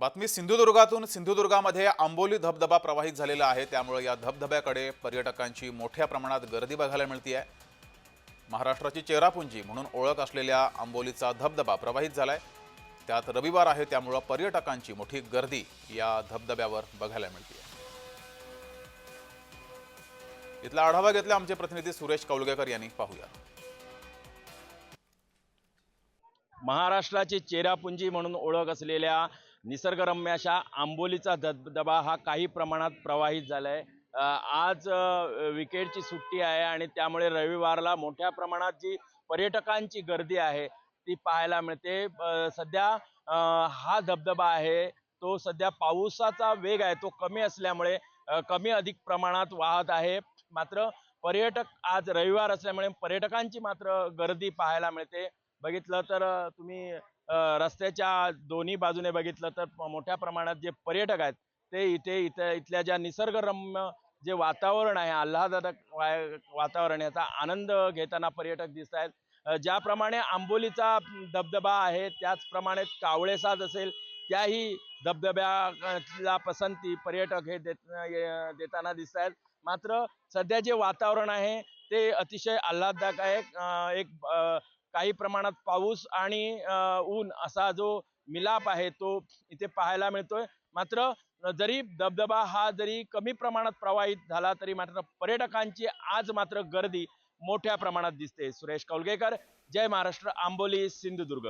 बातमी सिंधुदुर्गातून सिंधुदुर्गामध्ये आंबोली धबधबा प्रवाहित झालेला आहे. त्यामुळे या धबधब्याकडे पर्यटकांची मोठ्या प्रमाणात गर्दी बघायला मिळते आहे महाराष्ट्राची चेरापुंजी म्हणून ओळख असलेल्या आंबोलीचा धबधबा प्रवाहित झालाय. त्यात रविवार आहे त्यामुळं पर्यटकांची मोठी गर्दी या धबधब्यावर बघायला मिळते इथला आढावा घेतला आमचे प्रतिनिधी सुरेश कौलगेकर यांनी. पाहूया. महाराष्ट्राची चेरापुंजी म्हणून ओळख असलेल्या निसर्गरम्य अशा आंबोलीचा धबधबा हा काही प्रमाणात प्रवाहित झाला आहे आज विकेटची सुट्टी आहे आणि त्यामुळे रविवारला मोठ्या प्रमाणात जी पर्यटकांची गर्दी आहे ती पाहायला मिळते. सध्या हा धबधबा आहे तो सध्या पावसाचा वेग आहे तो कमी असल्यामुळे कमी अधिक प्रमाणात वाहत आहे. मात्र पर्यटक आज रविवार असल्यामुळे पर्यटकांची मात्र गर्दी पाहायला मिळते. बघितलं तर तुम्ही रस्त्याच्या दोन्ही बाजूने बघितलं तर मोठ्या प्रमाणात जे पर्यटक आहेत ते इथे इथे इथल्या ज्या निसर्गरम्य जे वातावरण आहे आल्हाददायक वाय- वातावरण याचा आनंद घेताना पर्यटक दिसत आहेत. ज्याप्रमाणे आंबोलीचा धबधबा आहे त्याचप्रमाणे कावळेसाज असेल त्याही धबधब्याला पसंती पर्यटक हे देत ये- देताना दिसत आहेत. मात्र सध्या जे वातावरण आहे ते अतिशय आल्हाददायक आहे. एक काही प्रमाणात पाऊस आणि ऊन असा जो मिलाप आहे तो इथे पाहायला मिळतोय. मात्र जरी धबधबा हा जरी कमी प्रमाणात प्रवाहित झाला तरी मात्र पर्यटकांची आज मात्र गर्दी मोठ्या प्रमाणात दिसते. सुरेश कौलगेकर जय महाराष्ट्र आंबोली सिंधुदुर्ग.